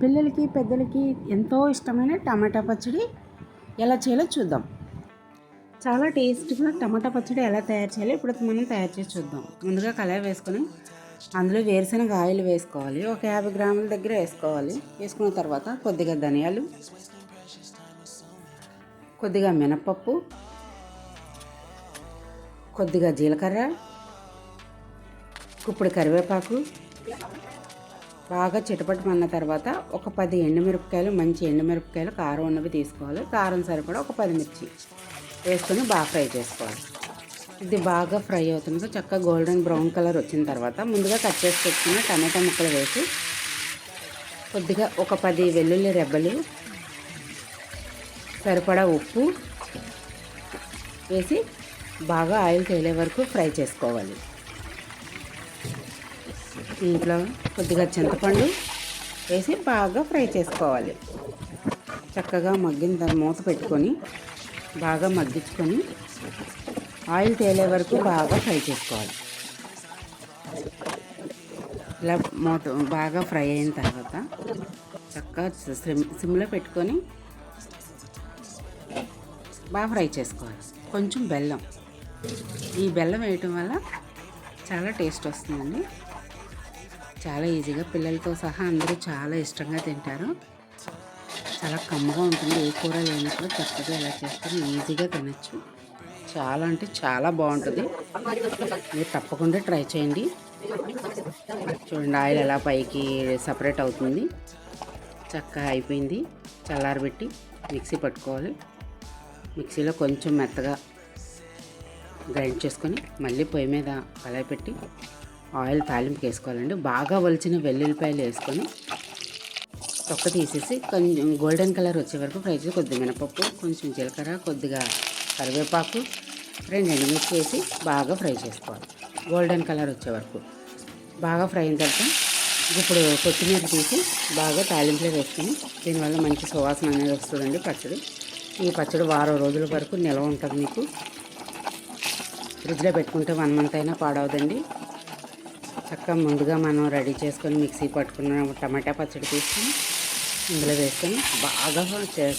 పిల్లలకి పెద్దలకి ఎంతో ఇష్టమైన టమాటా పచ్చడి ఎలా చేయాలో చూద్దాం. చాలా టేస్ట్గా టమాటా పచ్చడి ఎలా తయారు చేయాలో ఇప్పుడు మనం తయారు చేసి చూద్దాం. ముందుగా కళాయి వేసుకొని అందులో వేరుశనగ ఆయిల్ వేసుకోవాలి. ఒక యాభై గ్రాముల దగ్గర వేసుకోవాలి. వేసుకున్న తర్వాత కొద్దిగా ధనియాలు కొద్దిగా మినపప్పు కొద్దిగా జీలకర్ర ఇప్పుడు కరివేపాకు బాగా చిటపటమన్న తర్వాత ఒక పది ఎండుమిరపకాయలు మంచి ఎండుమిరపకాయలు కారం ఉన్నవి తీసుకోవాలి. కారం సరిపడా ఒక పది మిర్చి వేసుకొని బాగా ఫ్రై చేసుకోవాలి. ఇది బాగా ఫ్రై అవుతుంది. చక్కగా గోల్డెన్ బ్రౌన్ కలర్ వచ్చిన తర్వాత ముందుగా కట్ చేసి పెట్టుకున్న టమాటా ముక్కలు వేసి కొద్దిగా ఒక పది వెల్లుల్లి రెబ్బలు సరిపడా ఉప్పు వేసి బాగా ఆయిల్ తేలే వరకు ఫ్రై చేసుకోవాలి. ఇంట్లో కొద్దిగా చింతపండు వేసి బాగా ఫ్రై చేసుకోవాలి. చక్కగా మగ్గిన తర్వాత మూత పెట్టుకొని బాగా మగ్గించుకొని ఆయిల్ తేలే వరకు బాగా ఫ్రై చేసుకోవాలి. ఇలా మూత బాగా ఫ్రై అయిన తర్వాత చక్కగా సిమ్ సిమ్లో పెట్టుకొని బాగా ఫ్రై చేసుకోవాలి. కొంచెం బెల్లం. ఈ బెల్లం వేయటం వల్ల చాలా టేస్ట్ వస్తుందండి. చాలా ఈజీగా పిల్లలతో సహా అందరూ చాలా ఇష్టంగా తింటారు. చాలా కమ్మగా ఉంటుంది. ఏ కూర లేనప్పుడు చక్కగా ఎలా చేసుకొని ఈజీగా తినచ్చు. చాలా అంటే చాలా బాగుంటుంది. మీరు తప్పకుండా ట్రై చేయండి. చూడండి ఆయిల్ ఎలా పైకి సపరేట్ అవుతుంది. చక్కగా అయిపోయింది. చల్లారబెట్టి మిక్సీ పట్టుకోవాలి. మిక్సీలో కొంచెం మెత్తగా గ్రైండ్ చేసుకొని మళ్ళీ పొయ్యి మీద కళాయి పెట్టి ఆయిల్ తాలింపుకి వేసుకోవాలండి. బాగా వలిచిన వెల్లుల్లిపాయలు వేసుకొని తొక్క తీసేసి కొంచెం గోల్డెన్ కలర్ వచ్చే వరకు ఫ్రై చేసి కొద్దిగా మినపప్పు కొంచెం జీలకర్ర కొద్దిగా కరివేపాకు రెండు ఎండుమిర్చి వేసి బాగా ఫ్రై చేసుకోవాలి. గోల్డెన్ కలర్ వచ్చే వరకు. బాగా ఫ్రై అయిన తర్వాత ఇప్పుడు కొత్తిమీర తీసి బాగా తాలింపులో వేసుకుని దీనివల్ల మంచి సువాసన అనేది వస్తుందండి పచ్చడి. ఈ పచ్చడి వారం రోజుల వరకు నిల్వ ఉంటుంది మీకు. ఫ్రిడ్జ్లో పెట్టుకుంటే వన్ మంత్ అయినా పాడవదండి. చక్కగా ముందుగా మనం రెడీ చేసుకొని మిక్సీ పట్టుకున్న టమాటా పచ్చడి తీసుకొని ఇందులో వేసుకొని బాగా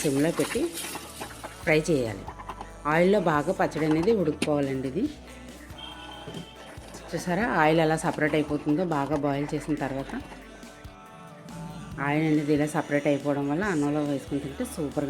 సిమ్లో పెట్టి ఫ్రై చేయాలి. ఆయిల్లో బాగా పచ్చడి అనేది ఉడుక్కోవాలండి ఇది. చూసారా? ఆయిల్ ఎలా సపరేట్ అయిపోతుందో బాగా బాయిల్ చేసిన తర్వాత ఆయిల్ అనేది ఇలా సపరేట్ అయిపోవడం వల్ల అన్నంలో వేసుకుని తింటే సూపర్గా